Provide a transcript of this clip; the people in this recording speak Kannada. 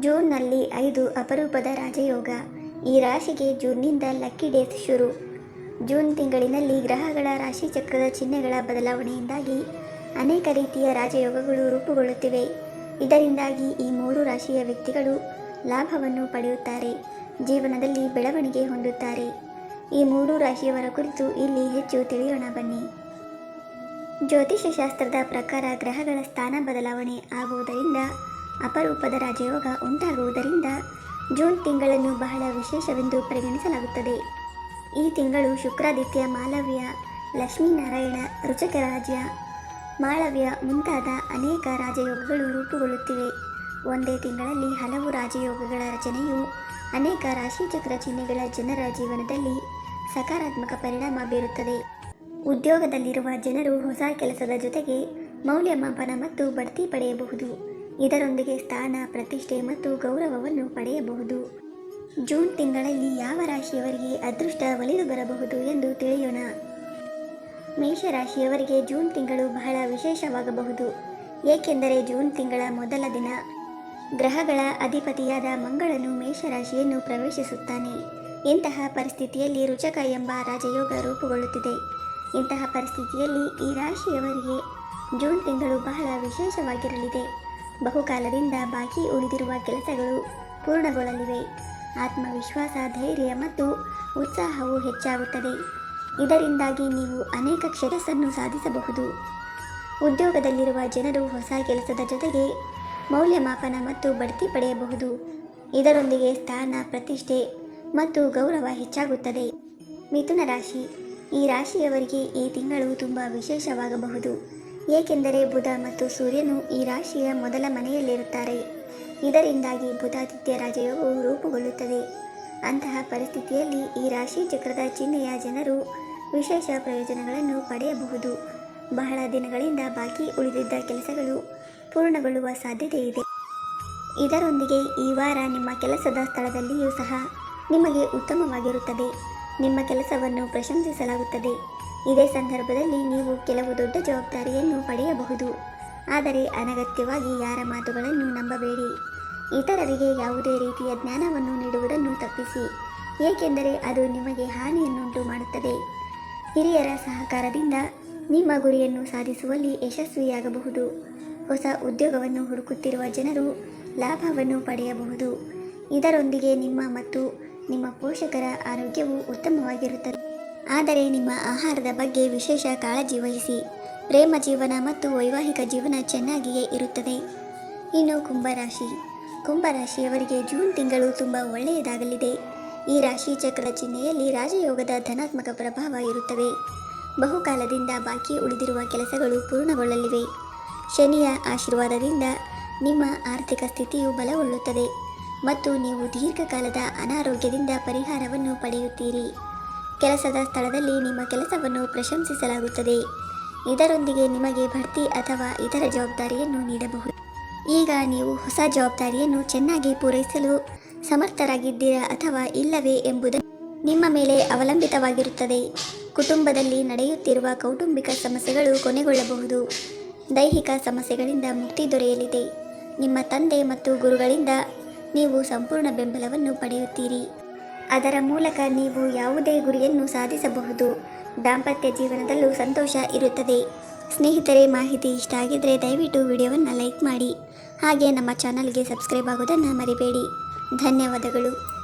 ಜೂನ್ನಲ್ಲಿ ಐದು ಅಪರೂಪದ ರಾಜಯೋಗ. ಈ ರಾಶಿಗೆ ಜೂನ್ನಿಂದ ಲಕ್ಕಿ ಡೇಸ್ ಶುರು. ಜೂನ್ ತಿಂಗಳಿನಲ್ಲಿ ಗ್ರಹಗಳ ರಾಶಿ ಚಕ್ರದ ಚಿಹ್ನೆಗಳ ಬದಲಾವಣೆಯಿಂದಾಗಿ ಅನೇಕ ರೀತಿಯ ರಾಜಯೋಗಗಳು ರೂಪುಗೊಳ್ಳುತ್ತಿವೆ. ಇದರಿಂದಾಗಿ ಈ ಮೂರು ರಾಶಿಯ ವ್ಯಕ್ತಿಗಳು ಲಾಭವನ್ನು ಪಡೆಯುತ್ತಾರೆ, ಜೀವನದಲ್ಲಿ ಬೆಳವಣಿಗೆ ಹೊಂದುತ್ತಾರೆ. ಈ ಮೂರು ರಾಶಿಯವರ ಕುರಿತು ಇಲ್ಲಿ ಹೆಚ್ಚು ತಿಳಿಯೋಣ ಬನ್ನಿ. ಜ್ಯೋತಿಷ್ಯ ಶಾಸ್ತ್ರದ ಪ್ರಕಾರ ಗ್ರಹಗಳ ಸ್ಥಾನ ಬದಲಾವಣೆ ಆಗುವುದರಿಂದ ಅಪರೂಪದ ರಾಜಯೋಗ ಉಂಟಾಗುವುದರಿಂದ ಜೂನ್ ತಿಂಗಳನ್ನು ಬಹಳ ವಿಶೇಷವೆಂದು ಪರಿಗಣಿಸಲಾಗುತ್ತದೆ. ಈ ತಿಂಗಳು ಶುಕ್ರಾದಿತ್ಯ ಮಾಲವ್ಯ ಲಕ್ಷ್ಮೀನಾರಾಯಣ ರುಚಕ ರಾಜ್ಯ, ಮಾಳವ್ಯ ಮುಂತಾದ ಅನೇಕ ರಾಜಯೋಗಗಳು ರೂಪುಗೊಳ್ಳುತ್ತಿವೆ. ಒಂದೇ ತಿಂಗಳಲ್ಲಿ ಹಲವು ರಾಜಯೋಗಗಳ ರಚನೆಯು ಅನೇಕ ರಾಶಿಚಕ್ರ ಚಿಹ್ನೆಗಳ ಜನರ ಜೀವನದಲ್ಲಿ ಸಕಾರಾತ್ಮಕ ಪರಿಣಾಮ ಬೀರುತ್ತದೆ. ಉದ್ಯೋಗದಲ್ಲಿರುವ ಜನರು ಹೊಸ ಕೆಲಸದ ಜೊತೆಗೆ ಮೌಲ್ಯಮಾಪನ ಮತ್ತು ಬಡ್ತಿ ಪಡೆಯಬಹುದು. ಇದರೊಂದಿಗೆ ಸ್ಥಾನ, ಪ್ರತಿಷ್ಠೆ ಮತ್ತು ಗೌರವವನ್ನು ಪಡೆಯಬಹುದು. ಜೂನ್ ತಿಂಗಳಲ್ಲಿ ಯಾವ ರಾಶಿಯವರಿಗೆ ಅದೃಷ್ಟ ಒಲಿದು ಬರಬಹುದು ಎಂದು ತಿಳಿಯೋಣ. ಮೇಷರಾಶಿಯವರಿಗೆ ಜೂನ್ ತಿಂಗಳು ಬಹಳ ವಿಶೇಷವಾಗಬಹುದು. ಏಕೆಂದರೆ ಜೂನ್ ತಿಂಗಳ ಮೊದಲ ದಿನ ಗ್ರಹಗಳ ಅಧಿಪತಿಯಾದ ಮಂಗಳನು ಮೇಷರಾಶಿಯನ್ನು ಪ್ರವೇಶಿಸುತ್ತಾನೆ. ಇಂತಹ ಪರಿಸ್ಥಿತಿಯಲ್ಲಿ ರುಚಕ ಎಂಬ ರಾಜಯೋಗ ರೂಪುಗೊಳ್ಳುತ್ತಿದೆ. ಇಂತಹ ಪರಿಸ್ಥಿತಿಯಲ್ಲಿ ಈ ರಾಶಿಯವರಿಗೆ ಜೂನ್ ತಿಂಗಳು ಬಹಳ ವಿಶೇಷವಾಗಿರಲಿದೆ. ಬಹುಕಾಲದಿಂದ ಬಾಕಿ ಉಳಿದಿರುವ ಕೆಲಸಗಳು ಪೂರ್ಣಗೊಳ್ಳಲಿವೆ. ಆತ್ಮವಿಶ್ವಾಸ, ಧೈರ್ಯ ಮತ್ತು ಉತ್ಸಾಹವು ಹೆಚ್ಚಾಗುತ್ತದೆ. ಇದರಿಂದಾಗಿ ನೀವು ಅನೇಕ ಕ್ಷೇತ್ರಸನ್ನು ಸಾಧಿಸಬಹುದು. ಉದ್ಯೋಗದಲ್ಲಿರುವ ಜನರು ಹೊಸ ಕೆಲಸದ ಜೊತೆಗೆ ಮೌಲ್ಯಮಾಪನ ಮತ್ತು ಬಡ್ತಿ ಪಡೆಯಬಹುದು. ಇದರೊಂದಿಗೆ ಸ್ಥಾನ, ಪ್ರತಿಷ್ಠೆ ಮತ್ತು ಗೌರವ ಹೆಚ್ಚಾಗುತ್ತದೆ. ಮಿಥುನ ರಾಶಿ. ಈ ರಾಶಿಯವರಿಗೆ ಈ ತಿಂಗಳು ತುಂಬ ವಿಶೇಷವಾಗಬಹುದು. ಏಕೆಂದರೆ ಬುಧ ಮತ್ತು ಸೂರ್ಯನು ಈ ರಾಶಿಯ ಮೊದಲ ಮನೆಯಲ್ಲಿರುತ್ತಾರೆ. ಇದರಿಂದಾಗಿ ಬುಧಾದಿತ್ಯ ರಾಜಯೋಗವು ರೂಪುಗೊಳ್ಳುತ್ತದೆ. ಅಂತಹ ಪರಿಸ್ಥಿತಿಯಲ್ಲಿ ಈ ರಾಶಿ ಚಕ್ರದ ಚಿಹ್ನೆಯ ಜನರು ವಿಶೇಷ ಪ್ರಯೋಜನಗಳನ್ನು ಪಡೆಯಬಹುದು. ಬಹಳ ದಿನಗಳಿಂದ ಬಾಕಿ ಉಳಿದಿದ್ದ ಕೆಲಸಗಳು ಪೂರ್ಣಗೊಳ್ಳುವ ಸಾಧ್ಯತೆ ಇದೆ ಇದರೊಂದಿಗೆ ಈ ವಾರ ನಿಮ್ಮ ಕೆಲಸದ ಸ್ಥಳದಲ್ಲಿಯೂ ಸಹ ನಿಮಗೆ ಉತ್ತಮವಾಗಿರುತ್ತದೆ. ನಿಮ್ಮ ಕೆಲಸವನ್ನು ಪ್ರಶಂಸಿಸಲಾಗುತ್ತದೆ. ಇದೇ ಸಂದರ್ಭದಲ್ಲಿ ನೀವು ಕೆಲವು ದೊಡ್ಡ ಜವಾಬ್ದಾರಿಯನ್ನು ಪಡೆಯಬಹುದು. ಆದರೆ ಅನಗತ್ಯವಾಗಿ ಯಾರ ಮಾತುಗಳನ್ನು ನಂಬಬೇಡಿ. ಇತರರಿಗೆ ಯಾವುದೇ ರೀತಿಯ ಜ್ಞಾನವನ್ನು ನೀಡುವುದನ್ನು ತಪ್ಪಿಸಿ, ಏಕೆಂದರೆ ಅದು ನಿಮಗೆ ಹಾನಿಯನ್ನುಂಟು ಮಾಡುತ್ತದೆ. ಹಿರಿಯರ ಸಹಕಾರದಿಂದ ನಿಮ್ಮ ಗುರಿಯನ್ನು ಸಾಧಿಸುವಲ್ಲಿ ಯಶಸ್ವಿಯಾಗಬಹುದು. ಹೊಸ ಉದ್ಯೋಗವನ್ನು ಹುಡುಕುತ್ತಿರುವ ಜನರು ಲಾಭವನ್ನು ಪಡೆಯಬಹುದು. ಇದರೊಂದಿಗೆ ನಿಮ್ಮ ಮತ್ತು ನಿಮ್ಮ ಪೋಷಕರ ಆರೋಗ್ಯವು ಉತ್ತಮವಾಗಿರುತ್ತದೆ. ಆದರೆ ನಿಮ್ಮ ಆಹಾರದ ಬಗ್ಗೆ ವಿಶೇಷ ಕಾಳಜಿ ವಹಿಸಿ. ಪ್ರೇಮ ಜೀವನ ಮತ್ತು ವೈವಾಹಿಕ ಜೀವನ ಚೆನ್ನಾಗಿಯೇ ಇರುತ್ತದೆ. ಇನ್ನು ಕುಂಭರಾಶಿ. ಕುಂಭರಾಶಿಯವರಿಗೆ ಜೂನ್ ತಿಂಗಳು ತುಂಬ ಒಳ್ಳೆಯದಾಗಲಿದೆ. ಈ ರಾಶಿ ಚಕ್ರ ಚಿಹ್ನೆಯಲ್ಲಿ ರಾಜಯೋಗದ ಧನಾತ್ಮಕ ಪ್ರಭಾವ ಇರುತ್ತವೆ. ಬಹುಕಾಲದಿಂದ ಬಾಕಿ ಉಳಿದಿರುವ ಕೆಲಸಗಳು ಪೂರ್ಣಗೊಳ್ಳಲಿವೆ. ಶನಿಯ ಆಶೀರ್ವಾದದಿಂದ ನಿಮ್ಮ ಆರ್ಥಿಕ ಸ್ಥಿತಿಯು ಬಲಗೊಳ್ಳುತ್ತದೆ. ಮತ್ತು ನೀವು ದೀರ್ಘಕಾಲದ ಅನಾರೋಗ್ಯದಿಂದ ಪರಿಹಾರವನ್ನು ಪಡೆಯುತ್ತೀರಿ. ಕೆಲಸದ ಸ್ಥಳದಲ್ಲಿ ನಿಮ್ಮ ಕೆಲಸವನ್ನು ಪ್ರಶಂಸಿಸಲಾಗುತ್ತದೆ. ಇದರೊಂದಿಗೆ ನಿಮಗೆ ಬಡ್ತಿ ಅಥವಾ ಇತರ ಜವಾಬ್ದಾರಿಯನ್ನು ನೀಡಬಹುದು. ಈಗ ನೀವು ಹೊಸ ಜವಾಬ್ದಾರಿಯನ್ನು ಚೆನ್ನಾಗಿ ಪೂರೈಸಲು ಸಮರ್ಥರಾಗಿದ್ದೀರಾ ಅಥವಾ ಇಲ್ಲವೇ ಎಂಬುದನ್ನು ನಿಮ್ಮ ಮೇಲೆ ಅವಲಂಬಿತವಾಗಿರುತ್ತದೆ. ಕುಟುಂಬದಲ್ಲಿ ನಡೆಯುತ್ತಿರುವ ಕೌಟುಂಬಿಕ ಸಮಸ್ಯೆಗಳು ಕೊನೆಗೊಳ್ಳಬಹುದು. ದೈಹಿಕ ಸಮಸ್ಯೆಗಳಿಂದ ಮುಕ್ತಿ ದೊರೆಯಲಿದೆ. ನಿಮ್ಮ ತಂದೆ ಮತ್ತು ಗುರುಗಳಿಂದ ನೀವು ಸಂಪೂರ್ಣ ಬೆಂಬಲವನ್ನು ಪಡೆಯುತ್ತೀರಿ. ಅದರ ಮೂಲಕ ನೀವು ಯಾವುದೇ ಗುರಿಯನ್ನು ಸಾಧಿಸಬಹುದು. ದಾಂಪತ್ಯ ಜೀವನದಲ್ಲೂ ಸಂತೋಷ ಇರುತ್ತದೆ. ಸ್ನೇಹಿತರೆ, ಮಾಹಿತಿ ಇಷ್ಟ ಆಗಿದ್ದರೆ ದಯವಿಟ್ಟು ವಿಡಿಯೋವನ್ನು ಲೈಕ್ ಮಾಡಿ. ಹಾಗೆ ನಮ್ಮ ಚಾನಲ್ಗೆ ಸಬ್ಸ್ಕ್ರೈಬ್ ಆಗೋದನ್ನು ಮರಿಬೇಡಿ. ಧನ್ಯವಾದಗಳು.